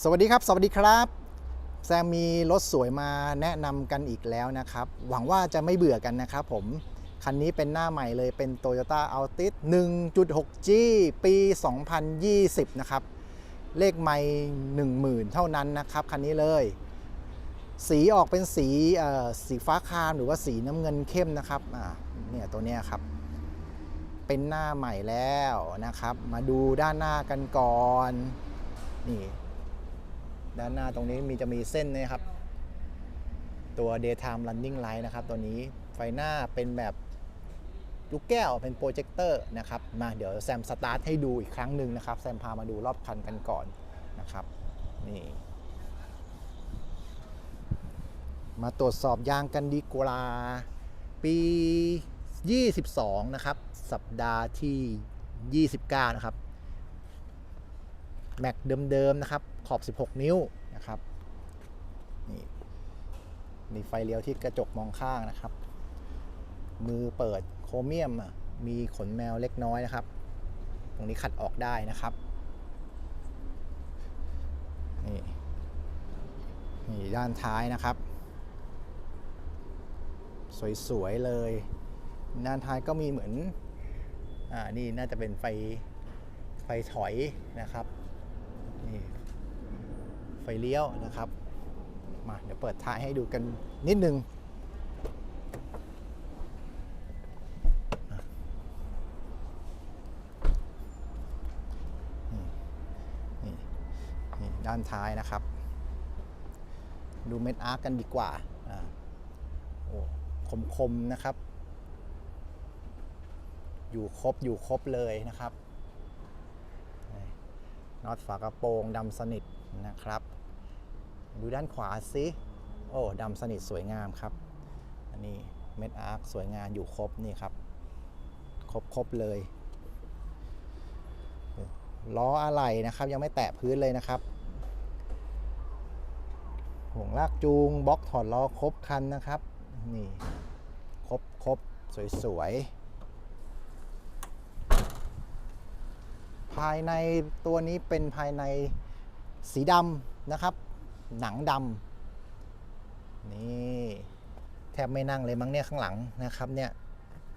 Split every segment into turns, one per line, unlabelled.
สวัสดีครับ สวัสดีครับ แซมมีรถสวยมาแนะนำกันอีกแล้วนะครับ หวังว่าจะไม่เบื่อกันนะครับผม คันนี้เป็นหน้าใหม่เลยเป็น Toyota Altis 1.6G ปี 2020 นะครับ เลขไม่10,000 เท่านั้นนะครับ คันนี้เลย สีออกเป็นสีสีฟ้าคามหรือว่าสีน้ำเงินเข้มนะครับเนี่ยตัวเนี้ยครับ เป็นหน้าใหม่แล้วนะครับ มาดูด้านหน้ากันก่อน นี่ ด้านหน้าตรงนี้มีจะมีเส้นนะครับ ตัว daytime running light นะครับ ตัวนี้ไฟหน้าเป็นแบบลูกแก้วเป็นโปรเจคเตอร์นะครับ มาเดี๋ยวแซมสตาร์ทให้ดูอีกครั้งหนึ่งนะครับ แซมพามาดูรอบคันกันก่อนนะครับนี่มาตรวจสอบยางกันดีกว่าปี 22 นะครับ สัปดาห์ที่ 29 นะครับ แม็กเดิมๆนะครับ ขอบ 16 นิ้วนะครับนี่มีไฟเลี้ยวที่กระจกมองข้างนะครับ มือเปิดโครเมียมมีขนแมวเล็กน้อยนะครับ ตรงนี้ขัดออกได้นะครับนี่นี่ด้านท้ายนะครับ สวยๆเลย ด้านท้ายก็มีเหมือนอ่านี่น่าจะเป็นไฟไฟถอยนะครับ ไฟเลี้ยวนะครับ มาเดี๋ยวเปิดท้ายให้ดูกันนิดนึงด้านท้ายนะครับ ดูเม็ดอาร์กกันดีกว่าโอ้คมๆนะครับ อยู่ครบอยู่ครบเลยนะครับน็อตฝากระโปรงดำสนิทนะครับ ดูด้านขวาสิโอ้ดำสนิทสวยงามครับ อันนี้เม็ดอาร์คสวยงามอยู่ครบนี่ครับ ครบครบเลย ล้ออะไหล่นะครับ ยังไม่แตะพื้นเลยนะครับห่วงลากจูงบล็อกถอดล้อครบคันนะครับ นี่ ครบครบสวยๆ ภายในตัวนี้เป็นภายในสีดำนะครับ หนังดำนี่แทบไม่นั่งเลยมั้งเนี่ยข้างหลังนะครับเนี่ย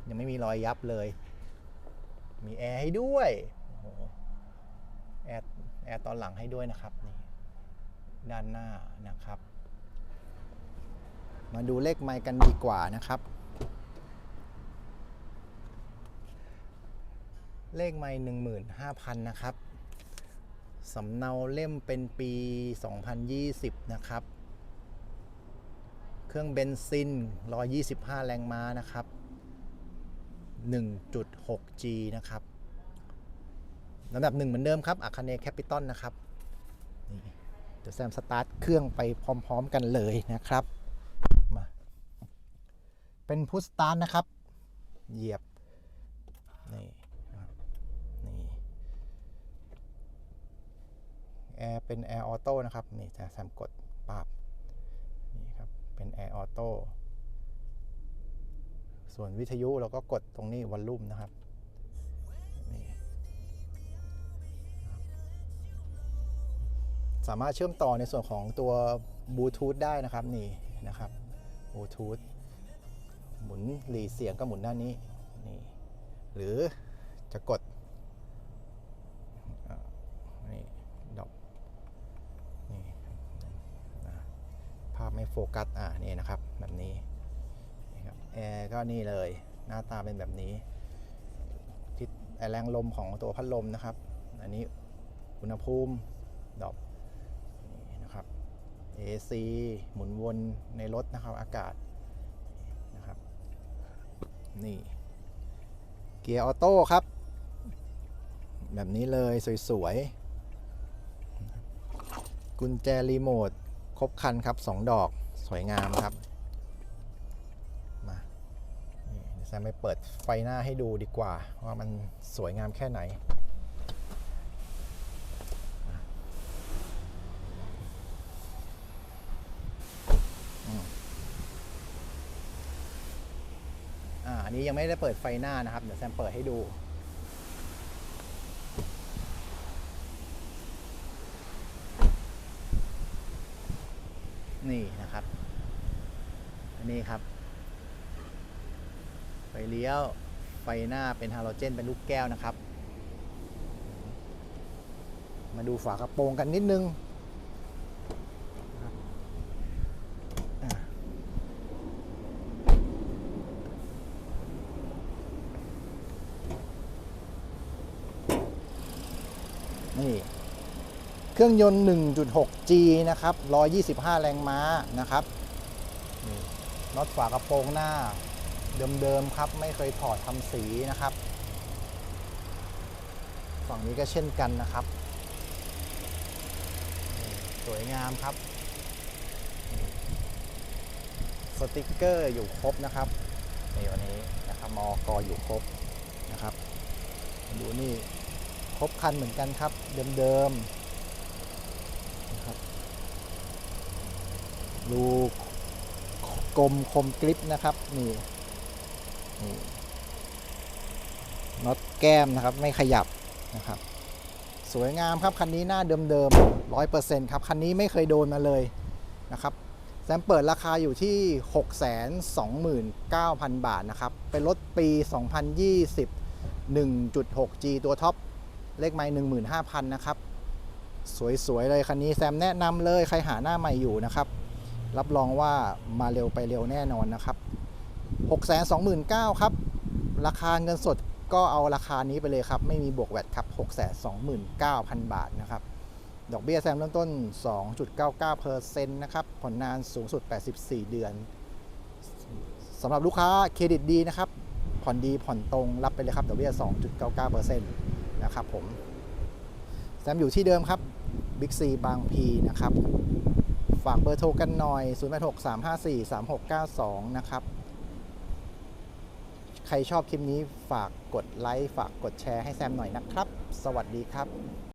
ยังไม่มีรอยยับเลย มีแอร์ให้ด้วยโอ้โหแอร์แอร์ตอนหลังให้ด้วยนะครับนี่ด้านหน้านะครับ มาดูเลขไมค์กันดีกว่านะครับ เลขไมค์15,000นะครับ สำเนาเล่มเป็นปี 2020 นะครับ เครื่องเบนซิน 125 แรงม้านะครับ 1.6G นะครับลำดับหนึ่งเหมือนเดิมครับอาคาเนแคปิตอลนะครับนี่เดี๋ยวแซมสตาร์ทเครื่องไปพร้อม ๆ กันเลยนะครับ มา เป็นพุสตาร์ทนะครับ เหยียบ นี่ แอร์เป็นแอร์ออโต้นะครับนี่จะแซมกดปรับนี่ครับเป็นแอร์ออโต้ส่วนวิทยุเราก็กดตรงนี้วอลลุ่มนะครับนี่สามารถเชื่อมต่อในส่วนของตัวบลูทูธได้นะครับนี่นะครับบลูทูธหมุนหลีเสียงก็หมุนด้านนี้นี่หรือจะกดอ่านี่ดอกนี่นะภาพไม่ โฟกัส อ่านี่นะครับ แบบนี้นี่ครับแอร์ก็นี่เลย หน้าตาเป็นแบบนี้ ทิศแรงลมของตัวพัดลมนะครับ อันนี้อุณหภูมิดอกนี่นะครับ AC หมุนวนในรถนะครับ อากาศนะครับ นี่ เกียร์ออโต้ครับ แบบนี้เลยสวยๆกุญแจรีโมทครบคันครับ 2 ดอก สวยงามครับ มาเดี๋ยวแซมไปเปิดไฟหน้าให้ดูดีกว่า ว่ามันสวยงามแค่ไหนอ่าอันนี้ยังไม่ได้เปิดไฟหน้านะครับ เดี๋ยวแซมเปิดให้ดู น นี่นะครับ อั นนี้ครับ ไฟเลี้ยว ไฟหน้าเป็นฮาโลเจน เป็นลูกแก้วนะครับ มาดูฝากระโปรงกันนิดนึงนี่เครื่องยนต์ 1.6G นะครับ 125 แรงม้านะครับ น็อตฝากระโปรงหน้า เดิมๆครับ ไม่เคยถอดทำสีนะครับ ฝั่งนี้ก็เช่นกันนะครับ สวยงามครับ สติกเกอร์อยู่ครบนะครับนี่วันนี้นะครับมอกออยู่ครบนะครับ ดูนี่ครบคันเหมือนกันครับ เดิมๆนะครับดู กลมคมกริปนะครับนี่นี่น็อตแก้มนะครับไม่ขยับนะครับ สวยงามครับ คันนี้หน้าเดิมๆร้อยเปอร์เซ็นต์ครับ คันนี้ไม่เคยโดนมาเลยนะครับแซมเปิดราคาอยู่ที่ 629,000 บาทนะครับ เป็นรถปี 2020 1.6G ตัวท็อป เลขไม้15,000 นะครับ สวย ๆ เลยคันนี้แซมแนะนำเลย ใครหาหน้าใหม่อยู่นะครับ รับรองว่ามาเร็วไปเร็วแน่นอนนะครับ629,000ครับ ราคาเงินสดก็เอาราคานี้ไปเลยครับ ไม่มีบวกแวดครับ629,000 บาทนะครับ ดอกเบี้ยแซมเริ่มต้น 2.99%นะครับ ผ่อนนานสูงสุด 84 เดือนสำหรับลูกค้าเครดิตดีนะครับ ผ่อนดีผ่อนตรงรับไปเลยครับดอกเบี้ย 2.99%นะครับผมแซมอยู่ที่เดิมครับบิ๊กซีบางพีนะครับ ฝากเบอร์โทรกันหน่อย 0863543692 นะครับ ใครชอบคลิปนี้ฝากกดไลค์ ฝากกดแชร์ให้แซมหน่อยนะครับ สวัสดีครับ